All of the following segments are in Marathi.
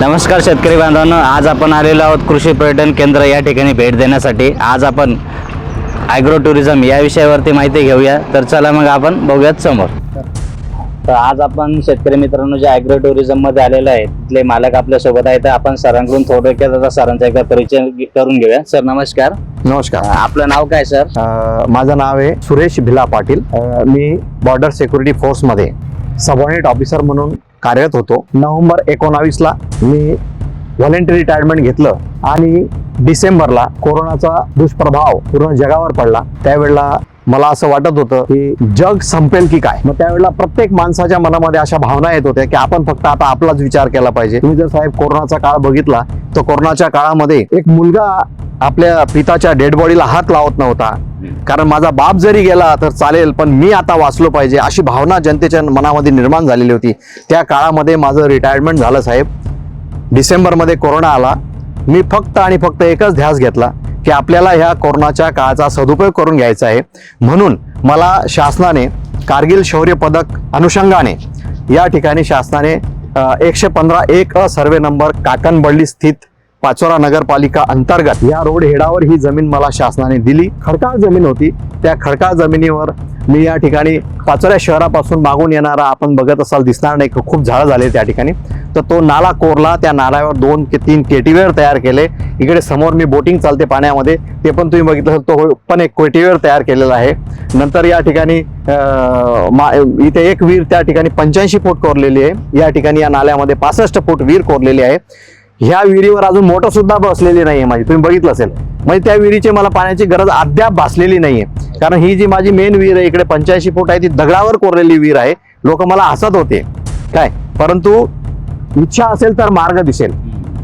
नमस्कार शेतकरी बांधवांनो आज आपण आलेलो आहोत कृषी पर्यटन केंद्र या ठिकाणी भेट देण्यासाठी. आज आपण ॲग्रो टुरिझम या विषयावरती माहिती घेऊया. तर चला मग आपण बघूयात समोर. तर आज आपण शेतकरी मित्रांनो जे ॲग्रो टुरिझममध्ये आलेलो आहे तिथले मालक आपल्यासोबत आहेत. तर आपण सरांकडून थोडक्यात सरांचा एकदा परिचय करून घेऊया. सर नमस्कार. नमस्कार. आपलं नाव काय सर? माझं नाव आहे सुरेश भिला पाटील. मी बॉर्डर सिक्युरिटी फोर्समध्ये सबॉर्डिनेट ऑफिसर म्हणून कार्यरत होतो. नोव्हेंबर एकोणावीसला मी व्हॉलेंटरी रिटायरमेंट घेतलं आणि डिसेंबरला कोरोनाचा दुष्प्रभाव पूर्ण जगावर पडला. त्यावेळेला मला असं वाटत होतं की जग संपेल की काय? मग त्यावेळेला प्रत्येक माणसाच्या मनामध्ये अशा भावना येत होत्या की आपण फक्त आता आपलाच विचार केला पाहिजे. तुम्ही जर साहेब कोरोनाचा काळ बघितला तर कोरोनाच्या काळामध्ये एक मुलगा आपल्या पिताच्या डेड बॉडीला हात लावत नव्हता. कारण माझा बाप जरी गेला तर चालेल पण मी आता वाचलो पाहिजे अशी भावना जनतेच्या मनामध्ये निर्माण झालेली होती. त्या काळामध्ये माझं रिटायरमेंट झालं साहेब. डिसेंबरमध्ये कोरोना आला. मी फक्त आणि फक्त एकच ध्यास घेतला की आपल्याला ह्या कोरोनाच्या काळाचा सदुपयोग करून घ्यायचा आहे. म्हणून मला शासनाने कारगिल शौर्य पदक अनुषंगाने या ठिकाणी शासनाने एकशे पंधरा एक अ सर्वे नंबर काकणबळली स्थित पाचोरा नगरपालिका अंतर्गत या रोड हेडावर ही जमीन मला शासनाने दिली. खडकाळ जमीन होती. त्या खडकाळ जमिनीवर मी या ठिकाणी पाचोऱ्या शहरापासून मागून येणारा आपण बघत असाल दिसणार नाही. खूप झाडं झाले त्या ठिकाणी. तर तो नाला कोरला. त्या नाल्यावर दोन ते तीन केटीवेअर तयार केले. इकडे समोर मी बोटिंग चालते पाण्यामध्ये. ते पण तुम्ही बघितलं असेल, तो हो- पण एक कोटीवेअर तयार केलेला आहे. नंतर या ठिकाणी मा- इथे एक वीर त्या ठिकाणी पंच्याऐंशी फूट कोरलेली आहे. या ठिकाणी या नाल्यामध्ये पासष्ट फूट वीर कोरलेली आहे. ह्या विहिरीवर अजून मोटर सुद्धा बसलेली नाहीये माझी. तुम्ही बघितलं असेल. म्हणजे त्या विहिरीची मला पाण्याची गरज अद्याप भासलेली नाहीये. कारण ही जी माझी मेन विहीर आहे इकडे पंच्याऐंशी फूट आहे ती दगडावर कोरलेली विहीर आहे. लोक मला हसत होते. काय? परंतु इच्छा असेल तर मार्ग दिसेल.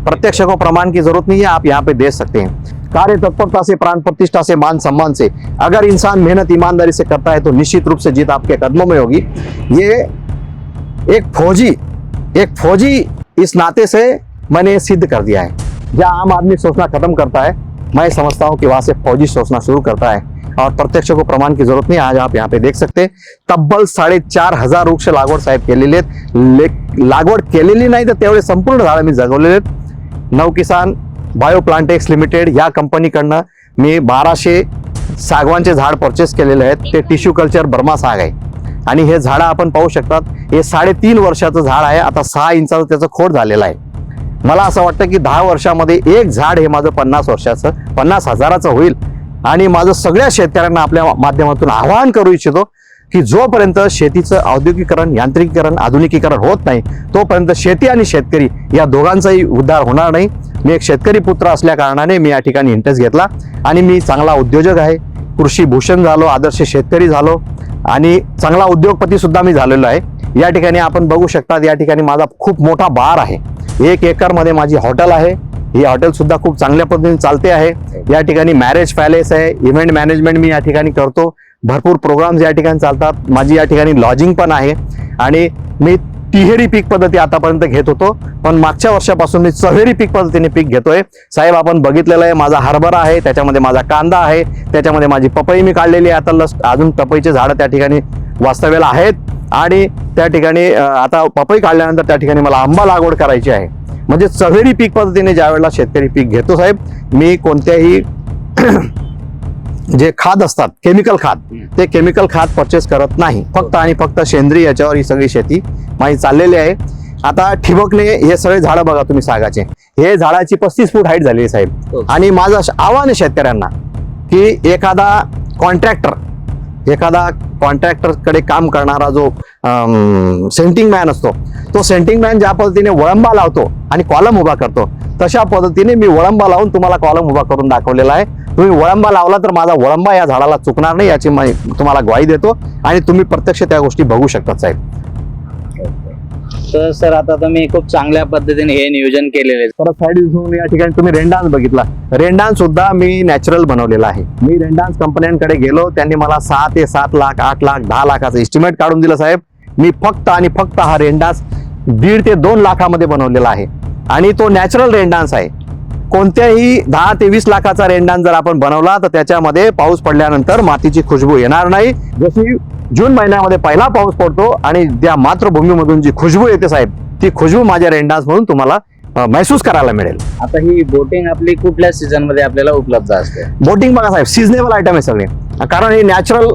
प्रत्यक्ष को प्रमाण की जरूरत नहीं है आप यहाँ पे दे सकते हैं. कार्य तत्परता से प्राण प्रतिष्ठा से मान सम्मान से. अगर इंसान मेहनत ईमानदारी से करता है तो निश्चित रूप से जीत आपके कदमों में होगी. ये एक फौजी एक फौजी इस नाते से मैंने ये सिद्ध कर दिया है। जहाँ आम आदमी सोचना खत्म करता है मैं समझता हूँ कि वहां से फौजी सोचना शुरू करता है। और प्रत्यक्ष को प्रमाण की जरूरत नहीं आज आप यहाँ पे देख सकते हैं. तब्बल साडेचार हजार वृक्ष लागवड साहेब केलेली आहेत लागवड केलेली नाही तर तेवढे संपूर्ण झाडं मी जगवलेले आहेत नवकिसान बायो प्लांटेक्स लिमिटेड या कंपनीकडनं मी बाराशे सागवानचे झाड परचेस केलेले आहेत ते टिश्यू कल्चर बर्मा साग आहे आणि हे झाडं आपण पाहू शकतात हे साडेतीन वर्षाचं झाड आहे आता सहा इंचाचं त्याचं खोड झालेलं आहे. मला असं वाटतं की दहा वर्षामध्ये एक झाड हे माझं पन्नास वर्षाचं पन्नास हजाराचं होईल. आणि माझं सगळ्या शेतकऱ्यांना आपल्या माध्यमातून आवाहन करू इच्छितो की जोपर्यंत शेतीचं औद्योगिकरण यांत्रिकीकरण आधुनिकीकरण होत नाही तोपर्यंत शेती आणि शेतकरी या दोघांचाही उद्धार होणार नाही. मी एक शेतकरी पुत्र असल्या कारणाने मी या ठिकाणी इंटरेस्ट घेतला आणि मी चांगला उद्योजक आहे. कृषी भूषण झालो आदर्श शेतकरी झालो आणि चांगला उद्योगपती सुद्धा मी झालेलो आहे. या ठिकाणी आपण बघू शकतात या ठिकाणी माझा खूप मोठा बार आहे. एक एकरमध्ये माझी हॉटेल आहे. ही हॉटेलसुद्धा खूप चांगल्या पद्धतीने चालते आहे. या ठिकाणी मॅरेज पॅलेस आहे. इव्हेंट मॅनेजमेंट मी या ठिकाणी करतो. भरपूर प्रोग्राम्स या ठिकाणी चालतात. माझी या ठिकाणी लॉजिंग पण आहे. आणि मी तिहेरी पीक पद्धती आतापर्यंत घेत होतो. पण मागच्या वर्षापासून मी चौहेरी पीक पद्धतीने पीक घेतोय. साहेब आपण बघितलेलं आहे माझा हरभरा आहे त्याच्यामध्ये माझा कांदा आहे त्याच्यामध्ये माझी पपई मी काढलेली आहे. आता लस अजून पपईचे झाडं त्या ठिकाणी वास्तव्याला आहेत. आणि त्या ठिकाणी आता पपई काढल्यानंतर त्या ठिकाणी मला आंबा लागवड करायची आहे. म्हणजे चव्हेरी पीक पद्धतीने ज्या वेळेला शेतकरी पीक घेतो साहेब मी कोणत्याही जे खाद असतात केमिकल खाद ते केमिकल खाद परचेस करत नाही. फक्त आणि फक्त सेंद्रिय याच्यावर ही सगळी शेती माझी चाललेली आहे. आता ठिबकने हे सगळे झाडं बघा तुम्ही सागाचे. हे झाडाची पस्तीस फूट हाईट झाली आहे साहेब. आणि माझं आव्हान आहे शेतकऱ्यांना की एखादा कॉन्ट्रॅक्टर एखादा कॉन्ट्रॅक्टरकडे काम करणारा जो सेंटिंग मॅन असतो तो सेंटिंग मॅन ज्या पद्धतीने वळंबा लावतो आणि कॉलम उभा करतो तशा पद्धतीने मी वळंबा लावून तुम्हाला कॉलम उभा करून दाखवलेला आहे. तुम्ही वळंबा लावला तर माझा वळंबा या झाडाला चुकणार नाही याची मी तुम्हाला ग्वाही देतो आणि तुम्ही प्रत्यक्ष त्या गोष्टी बघू शकता साहेब. तर सर आता तुम्ही खूप चांगल्या पद्धतीने हे नियोजन केलेले आहे. परत साईड झोन या ठिकाणी तुम्ही रेंडान्स बघितला. रेंडान्स सुद्धा मी नॅचरल बनवलेला आहे. मी रेंडान्स कंपन्यांकडे गेलो त्यांनी मला सहा ते सात लाख आठ लाख दहा लाखाचं एस्टिमेट काढून दिलं साहेब. मी फक्त आणि फक्त हा रेंडान्स दीड ते दोन लाखामध्ये बनवलेला आहे. आणि तो नॅचरल रेंडान्स आहे. कोणत्याही दहा ते वीस लाखाचा रेंडान जर आपण बनवला तर त्याच्यामध्ये पाऊस पडल्यानंतर मातीची खुशबू येणार नाही. जशी जून महिन्यामध्ये पहिला पाऊस पडतो आणि त्या मातृभूमीमधून जी खुशबू येते साहेब ती खुशबू माझ्या रेंडान्स म्हणून तुम्हाला महसूस करायला मिळेल. आता ही बोटिंग आपली कुठल्या सीझनमध्ये आपल्याला उपलब्ध असते? बोटिंग बघा साहेब सिजनेबल आयटम आहे सगळे. कारण हे नॅचरल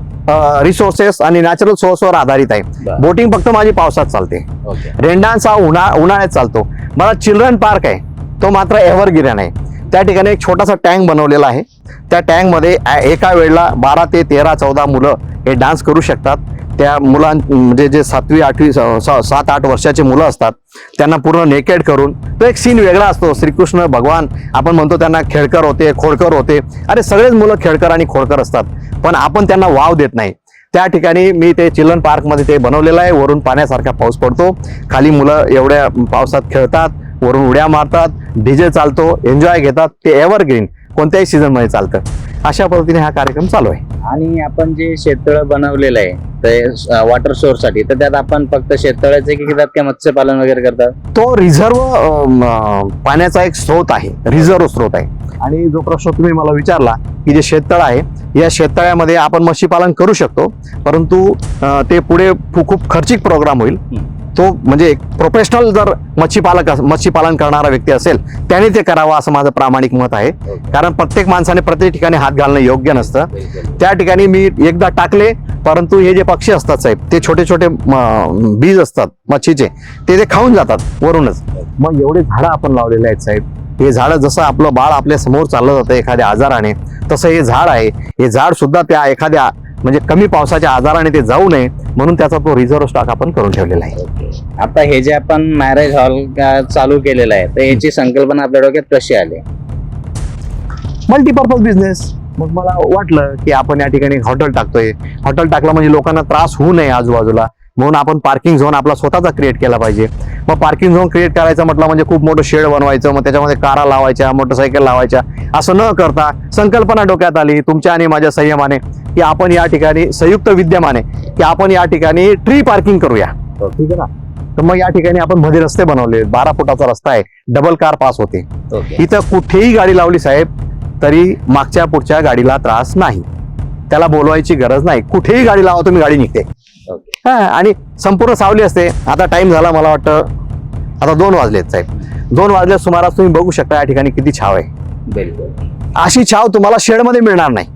रिसोर्सेस आणि नॅचरल सोर्सवर आधारित आहे. बोटिंग फक्त माझी पावसात चालते. हा उन्हा उन्हाळ्यात चालतो. मला चिल्ड्रन पार्क आहे. तो मात्र एव्हरगिरन आहे. त्या ठिकाणी एक छोटासा टँक बनवलेला आहे. त्या टँकमध्ये एका वेळेला बारा ते तेरा चौदा मुलं हे डान्स करू शकतात. त्या मुलां म्हणजे जे सातवी आठवी स- स- सात आठ वर्षाचे मुलं असतात त्यांना पूर्ण नेकेड करून तो एक सीन वेगळा असतो. श्रीकृष्ण भगवान आपण म्हणतो त्यांना खेळकर होते खोडकर होते. अरे सगळेच मुलं खेळकर आणि खोडकर असतात. पण आपण त्यांना वाव देत नाही. त्या ठिकाणी मी ते चिल्ड्रन पार्कमध्ये ते बनवलेलं आहे. वरून पाण्यासारखा पाऊस पडतो. खाली मुलं एवढ्या पावसात खेळतात. वरून उड्या मारतात डीजे चालतो एन्जॉय घेतात ते एव्हरग्रीन कोणत्याही सीझनमध्ये चालतं. अशा पद्धतीने हा कार्यक्रम चालू आहे. आणि आपण जे शेततळ बनवलेलं आहे ते वॉटर सोर्ससाठी तर त्यात आपण फक्त शेततळ्याचे की त्यात काय मत्स्यपालन वगैरे करतात? तो रिझर्व पाण्याचा एक स्रोत आहे. रिझर्व स्रोत आहे. आणि जो प्रश्न तुम्ही मला विचारला की जे शेततळ आहे या शेततळ्यामध्ये आपण मच्छीपालन करू शकतो परंतु ते पुढे खूप खर्चिक प्रोग्राम होईल. तो म्हणजे एक प्रोफेशनल जर मच्छीपालक मच्छीपालन करणारा व्यक्ती असेल त्याने ते करावं असं माझं प्रामाणिक मत आहे. कारण प्रत्येक माणसाने प्रत्येक ठिकाणी हात घालणं योग्य नसतं. त्या ठिकाणी मी एकदा टाकले परंतु हे जे पक्षी असतात साहेब ते छोटे छोटे म, बीज असतात मच्छीचे ते ते खाऊन जातात वरूनच. मग एवढे झाडं आपण लावलेले आहेत साहेब. हे झाडं जसं आपलं बाळ आपल्यासमोर चाललं जातं एखाद्या आजाराने तसं हे झाड आहे. हे झाड सुद्धा त्या एखाद्या म्हणजे कमी पावसाच्या आजाराने ते जाऊ नये म्हणून त्याचा तो रिझर्व्ह स्टॉक आपण करून ठेवलेला आहे. आता हे जे आपण मॅरेज हॉल चालू केलेलं आहे तर याची संकल्पना आपल्या डोक्यात कशी आली? मल्टीपर्पज बिझनेस मग मला वाटलं की आपण या ठिकाणी हॉटेल टाकतोय. हॉटेल टाकलं म्हणजे लोकांना त्रास होऊ नये आजूबाजूला. म्हणून आपण पार्किंग झोन आपला स्वतःचा क्रिएट केला पाहिजे. मग पार्किंग झोन क्रिएट करायचं म्हटलं म्हणजे खूप मोठं शेड बनवायचं मग त्याच्यामध्ये कारा लावायच्या मोटरसायकल लावायच्या. असं न करता संकल्पना डोक्यात आली तुमच्या आणि माझ्या संयमाने की आपण या ठिकाणी संयुक्त विद्यमाने की आपण या ठिकाणी ट्री पार्किंग करूया. ठीक आहे ना? तर मग या ठिकाणी आपण मध्ये रस्ते बनवले. बारा फुटाचा रस्ता आहे. डबल कार पास होते. इथं कुठेही गाडी लावली साहेब तरी मागच्या पुढच्या गाडीला त्रास नाही. त्याला बोलवायची गरज नाही. कुठेही गाडी लावा तुम्ही गाडी निघते. हा आणि संपूर्ण सावली असते. आता टाइम झाला मला वाटतं आता दोन वाजलेत साहेब. दोन वाजल्या सुमारास तुम्ही बघू शकता या ठिकाणी किती छाव आहे. बिलकुल. अशी छाव तुम्हाला शेडमध्ये मिळणार नाही.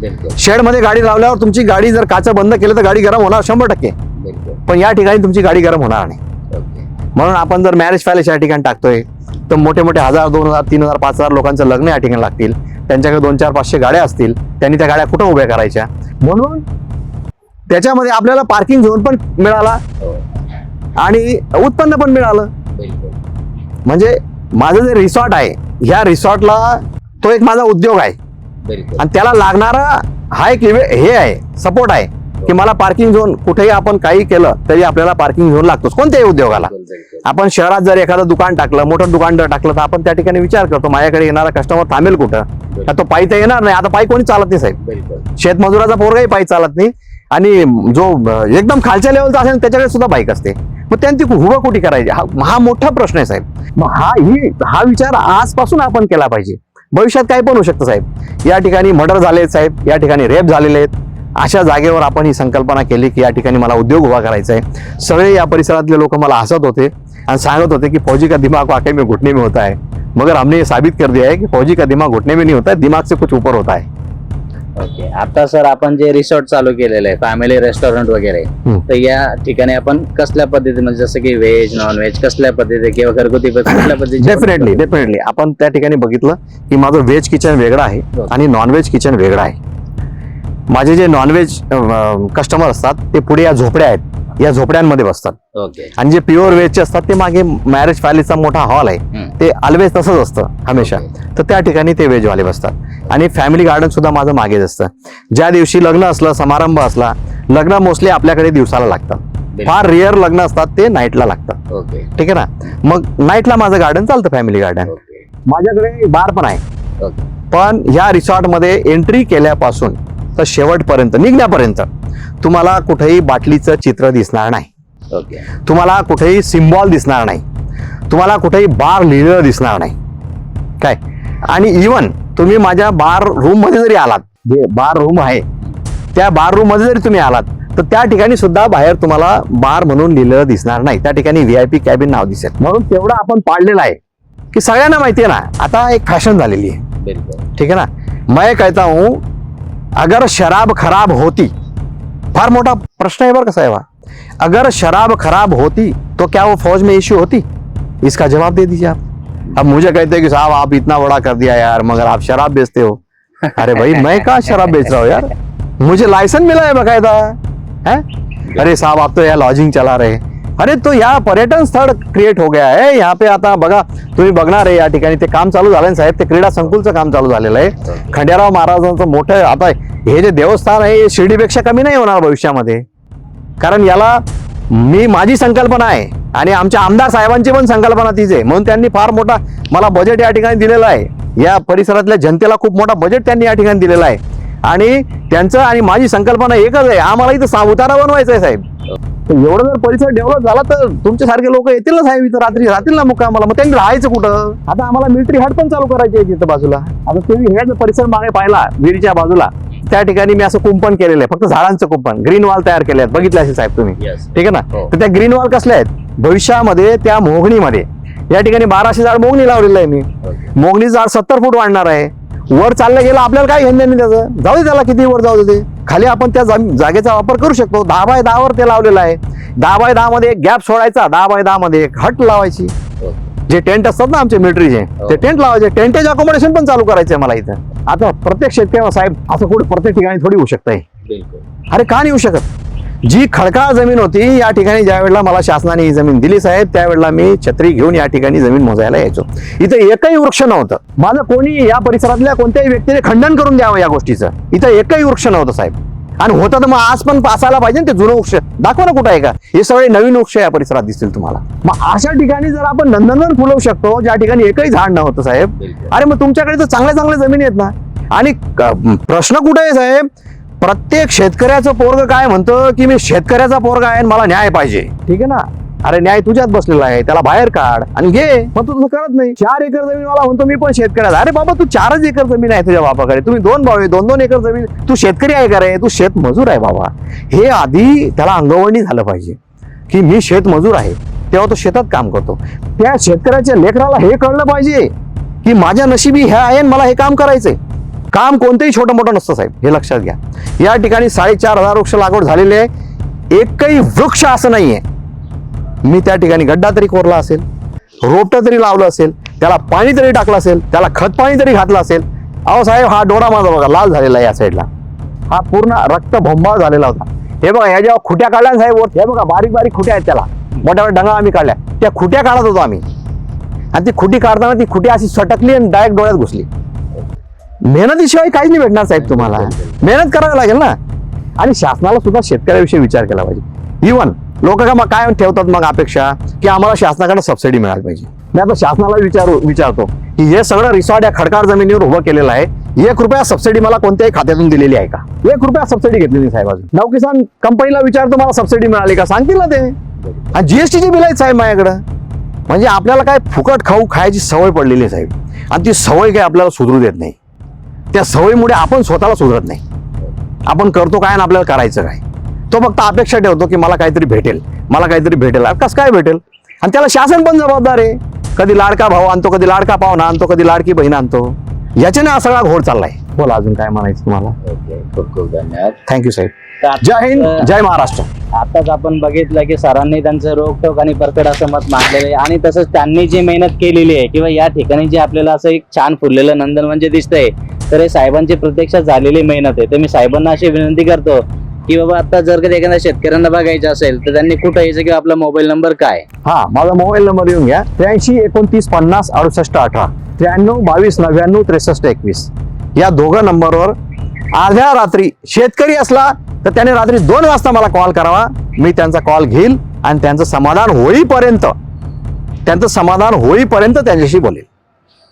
बिलकुल. शेडमध्ये गाडी लावल्यावर तुमची गाडी जर काचा बंद केलं तर गाडी गरम होणार शंभर टक्के. पण या ठिकाणी तुमची गाडी गरम होणार नाही. म्हणून आपण जर मॅरेज पॅलेस या ठिकाणी टाकतोय तर मोठे मोठे हजार दोन हजार तीन हजार पाच हजार लोकांचं लग्न या ठिकाणी लागतील. त्यांच्याकडे दोन चार पाचशे गाड्या असतील. त्यांनी त्या गाड्या कुठं उभ्या करायच्या? म्हणून त्याच्यामध्ये आपल्याला पार्किंग झोन पण मिळाला. हो. आणि उत्पन्न पण मिळालं. म्हणजे माझं जे रिसॉर्ट आहे ह्या रिसॉर्टला तो एक माझा उद्योग आहे. आणि त्याला लागणारा हा एक हे आहे सपोर्ट आहे की मला पार्किंग झोन कुठेही आपण काही केलं तरी आपल्याला पार्किंग झोन लागतोच कोणत्याही उद्योगाला. आपण शहरात जर एखादं दुकान टाकलं मोठं दुकान जर टाकलं तर आपण त्या ठिकाणी विचार करतो माझ्याकडे येणारा कस्टमर थांबेल कुठं? का तो पायी तर येणार नाही आता पायी कोणी चालत नाही साहेब. शेतमजुराचा पोरगाही पायी चालत नाही. आणि जो एकदम खालच्या लेवलचा असेल त्याच्याकडे सुद्धा बाईक असते. मग त्यांची हुबा कुठे करायची. हा हा मोठा प्रश्न आहे साहेब. मग हा ही हा विचार आजपासून आपण केला पाहिजे. भविष्यात काय पण होऊ शकतं साहेब. या ठिकाणी मर्डर झाले आहेत साहेब. या ठिकाणी रेप झालेले आहेत. अशा जागेवर आपण ही संकल्पना केली की या ठिकाणी मला उद्योग उभा करायचा आहे. सगळे या परिसरातले लोक मला हसत होते आणि सांगत होते की फौजी का दिमाग वाकई में घुटने में होता है. मगर हमने ये साबित कर दिया है कि फौजी का दिमाग घुटने में नहीं होता है दिमाग से कुछ ऊपर होता है. ओके आता सर आपण जे रिसॉर्ट चालू केलेलं आहे फॅमिली रेस्टॉरंट वगैरे हम्म. तर या ठिकाणी आपण कसल्या पद्धती म्हणजे जसं की व्हेज नॉन व्हेज कसल्या पद्धती किंवा घरगुती पद्धती कुठल्या पद्धतीची डेफिनेटली डेफिनेटली आपण त्या ठिकाणी बघितलं की माझं व्हेज किचन वेगळं आहे आणि नॉनव्हेज किचन वेगळं आहे. माझे जे नॉनव्हेज कस्टमर असतात ते पुढे या झोपड्या आहेत. या झोपड्यांमध्ये बसतात. ओके आणि जे प्युअर व्हेजचे असतात ते मागे मॅरेज पॅलेसचा मोठा हॉल आहे. हम्म. ते ऑलवेज तसंच असतं हमेशा. तर त्या ठिकाणी ते व्हेजवाले बसतात. आणि फॅमिली गार्डन सुद्धा माझं मागेच असतं. ज्या दिवशी लग्न असलं समारंभ असला लग्न मोस्टली आपल्याकडे दिवसाला लागतात फार रिअर लग्न असतात ते नाईटला लागतात ठीक आहे ना? मग नाईटला माझं गार्डन चालतं फॅमिली गार्डन माझ्याकडे बार पण आहे. पण ह्या रिसॉर्टमध्ये एंट्री केल्यापासून तर शेवटपर्यंत निघण्यापर्यंत तुम्हाला कुठेही बाटलीचं चित्र दिसणार नाही. तुम्हाला कुठेही सिम्बॉल दिसणार नाही. तुम्हाला कुठेही बार लिहिलेलं दिसणार नाही. काय? आणि इवन तुम्ही माझ्या बार रूममध्ये जरी आलात जे बार रूम आहे त्या बार रूममध्ये जरी तुम्ही आलात तर त्या ठिकाणी सुद्धा बाहेर तुम्हाला बार म्हणून लिहिलेलं दिसणार नाही. त्या ठिकाणी व्ही आय पी कॅबिन नाव दिसेल. म्हणून तेवढं आपण पाडलेलं आहे की सगळ्यांना माहिती आहे ना आता एक फॅशन झालेली आहे. ठीक है ना? मैं कहता हूं अगर शराब खराब होती फार मोटा प्रश्न है बर कसा है वहाँ अगर शराब खराब होती तो क्या वो फौज में इश्यू होती? इसका जवाब दे दीजिए आप। अब मुझे कहते हैं कि साहब आप इतना बड़ा कर दिया यार मगर आप शराब बेचते हो। अरे भाई मैं कहा शराब बेच रहा हूँ यार? मुझे लाइसेंस मिला है बकायदा है? अरे साहब आप तो यार लॉजिंग चला रहे अरे तो या पर्यटन स्थळ क्रिएट हो गया आहे यहाँ पे आता बघा तुम्ही बघणार आहे या ठिकाणी ते काम चालू झालं साहेब ते क्रीडा संकुलचं काम चालू झालेलं आहे. खंडेराव महाराजांचं मोठं आता हे जे देवस्थान आहे हे शिर्डीपेक्षा कमी नाही होणार भविष्यामध्ये. कारण याला मी माझी संकल्पना आहे आणि आमच्या आमदार साहेबांची पण संकल्पना तीच आहे. म्हणून त्यांनी फार मोठा मला बजेट या ठिकाणी दिलेला आहे. या परिसरातल्या जनतेला खूप मोठा बजेट त्यांनी या ठिकाणी दिलेला आहे. आणि त्यांचं आणि माझी संकल्पना एकच आहे. आम्हाला इथं सा- उतारा बनवायचा आहे साहेब. एवढं जर परिसर डेव्हलप झाला तर तुमच्यासारखे लोक येतील ना साहेब इथं रात्री? राहतील ना मुक्कामाला मग त्यांनी राहायचं कुठं? आता आम्हाला मिलिटरी हट पण चालू करायची आहे तिथं बाजूला. आता तुम्ही हे जर परिसर मागे पाहिला विहिरीच्या बाजूला त्या ठिकाणी मी असं कुंपण केलेलं आहे. फक्त झाडांचं कुंपण. ग्रीन वॉल तयार केले आहेत बघितले असेल साहेब तुम्ही. ठीक आहे ना? हो. तर त्या ग्रीन वॉल कसल्या आहेत? भविष्यामध्ये त्या मोगणीमध्ये. या ठिकाणी बाराशे झाड मोगणी लावलेलं आहे मी. मोगणी झाड सत्तर फूट वाढणार आहे. वर चाललं गेलं आपल्याला काय घेणं नाही त्याचं? जाऊ दे त्याला किती वर जाऊ दे खाली आपण त्या जाग- जागेचा वापर करू शकतो. दहा बाय दहा वर ते लावलेलं आहे. दहा बाय दहा मध्ये एक गॅप सोडायचा. दहा बाय दहा मध्ये एक हट लावायची. जे टेंट असतात ना आमचे मिलिटरीचे ते टेंट लावायचे. टेंटेज अकोमोडेशन पण चालू करायचंय मला इथं. आता प्रत्येक शेतकरी साहेब असं कुठे प्रत्येक ठिकाणी थोडी होऊ शकतंय. बिलकुल. अरे का नाही येऊ शकत? जी खडकाळ जमीन होती या ठिकाणी ज्या वेळेला मला शासनाने ही जमीन दिली साहेब त्यावेळेला मी छत्री घेऊन या ठिकाणी जमीन मोजायला यायचो. इथं एकही वृक्ष नव्हतं. माझं कोणी या परिसरातल्या कोणत्याही व्यक्तीने खंडन करून द्यावं या गोष्टीचं. इथं एकही वृक्ष नव्हतं साहेब. आणि होतं तर मग आज पण असायला पाहिजे ना ते जुनं वृक्ष. दाखवा ना कुठं आहे का? हे सगळे नवीन वृक्ष या परिसरात दिसतील तुम्हाला. मग अशा ठिकाणी जर आपण नंदनवन फुलवू शकतो ज्या ठिकाणी एकही झाड नव्हतं साहेब अरे मग तुमच्याकडे तर चांगल्या चांगल्या जमीन आहेत ना. आणि प्रश्न कुठे आहे साहेब? प्रत्येक शेतकऱ्याचं पोरग काय म्हणतं की मी शेतकऱ्याचा पोरगा आहे मला न्याय पाहिजे. ठीक आहे ना? अरे न्याय तुझ्यात बसलेला आहे त्याला बाहेर काढ आणि घे. मग तू तसं करत नाही. चार एकर जमीन मला म्हणतो मी पण शेतकऱ्याचा. अरे बाबा तू चारच एकर जमीन आहे तुझ्या बापाकडे. तुम्ही दोन भाऊ आहे दोन दोन एकर जमीन. तू शेतकरी आहे का रे? तू शेतमजूर आहे बाबा. हे आधी त्याला अंगवळणी झालं पाहिजे की मी शेतमजूर आहे. तेव्हा तो शेतात काम करतो. त्या शेतकऱ्याच्या लेकराला हे कळलं पाहिजे की माझ्या नशिबी हे आहे मला हे काम करायचंय. काम कोणतंही छोटं मोठं नसतं साहेब. हे लक्षात घ्या. या ठिकाणी साडेचार हजार वृक्ष लागवड झालेले आहे. एकही वृक्ष असं नाही आहे मी त्या ठिकाणी गड्डा तरी कोरला असेल रोपटं तरी लावलं असेल त्याला पाणी तरी टाकलं असेल त्याला खत पाणी तरी घातलं असेल. अहो साहेब हा डोळा माझा बघा लाल झालेला आहे या साईडला. हा पूर्ण रक्त भोंबाळ झालेला होता. हे बघा ह्या जेव्हा खुट्या काढल्या ना साहेब वर, हे बघा बारीक बारीक खुट्या आहेत त्याला. मोठ्या मोठ्या डंगा आम्ही काढल्या. त्या खुट्या काढत होतो आम्ही. आणि ती खुटी काढताना ती खुटी अशी सटकली आणि डायरेक्ट डोळ्यात घुसली. मेहनतीशिवाय काहीच नाही भेटणार साहेब तुम्हाला. मेहनत करावी लागेल ना. आणि शासनाला सुद्धा शेतकऱ्याविषयी विचार केला पाहिजे. इवन लोक का मग काय ठेवतात मग अपेक्षा? की आम्हाला शासनाकडे सबसिडी मिळाली पाहिजे. मी आता शासनाला विचारू विचारतो की हे सगळं रिसॉर्ट या खडकार जमिनीवर उभं केलेलं आहे. एक रुपया सबसिडी मला कोणत्याही खात्यातून दिलेली आहे का? एक रुपया सबसिडी घेतलेली साहेब अजून. नवकिसान कंपनीला विचारतो मला सबसिडी मिळाली का? सांगतील ना ते. आणि जीएसटीची बिल आहेत साहेब माझ्याकडं. म्हणजे आपल्याला काय फुकट खाऊ खायची सवय पडलेली आहे साहेब. आणि ती सवय काय आपल्याला सुधरू देत नाही. त्या सवयीमुळे आपण स्वतःला सुधरत नाही. आपण करतो काय आणि आपल्याला करायचं काय? तो फक्त अपेक्षा ठेवतो की मला काहीतरी भेटेल. मला काहीतरी भेटेल. कसं काय भेटेल? आणि त्याला शासन पण जबाबदार आहे. कधी लाडका भाऊ आणतो कधी लाडका पाहुणा आणतो कधी लाडकी बहीण आणतो. याच्याने हा सगळा घोड चाललाय. बोला अजून काय म्हणायचं तुम्हाला? ओके खूप खूप धन्यवाद. थँक्यू साहेब जय हिंद जय महाराष्ट्र. आताच आपण बघितलं की सरांनी त्यांचं रोखोक आणि परकड असं मत मांडलेलं आहे. आणि तसंच त्यांनी जी मेहनत केलेली आहे किंवा या ठिकाणी जे आपल्याला असं एक छान फुललेलं नंदन म्हणजे दिसतंय तर हे साहेबांची प्रत्यक्षात झालेली मेहनत आहे. तर मी साहेबांना अशी विनंती करतो की बाबा आता जर कधी एखाद्या शेतकऱ्यांना बघायचं असेल तर त्यांनी कुठं यायचं किंवा आपला मोबाईल नंबर काय? हा माझा मोबाईल नंबर येऊन घ्या. त्र्याऐंशी एकोणतीस पन्नास अडुसष्ट अठरा. त्र्याण्णव बावीस नव्याण्णव त्रेसष्ट एकवीस. या दोघं नंबरवर अर्ध्या रात्री शेतकरी असला तर त्याने रात्री दोन वाजता मला कॉल करावा. मी त्यांचा कॉल घेईल आणि त्यांचं समाधान होईपर्यंत त्यांचं समाधान होईपर्यंत त्यांच्याशी बोलेल.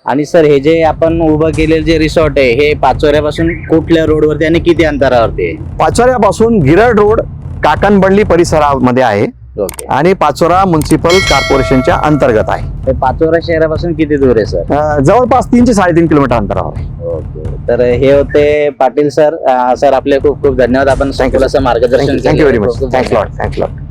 आणि सर हे जे आपण उभं केलेलं जे रिसॉर्ट आहे हे पाचोऱ्यापासून कुठल्या रोडवरती आणि किती अंतरावरती आहे? पाचोऱ्यापासून गिरड रोड काकणबंडली परिसरामध्ये आहे ओके. आणि पाचोरा म्युन्सिपल कॉर्पोरेशनच्या अंतर्गत आहे. हे पाचोरा शहरापासून किती दूर आहे सर? अं, जवळपास तीनशे साडेतीन किलोमीटर अंतरावर आहे. ओके. तर हे होते पाटील सर. सर आपले खूप खूप धन्यवाद. आपण मार्गदर्शन thank you very. Much thanks धन्यवाद. Lot thanks lot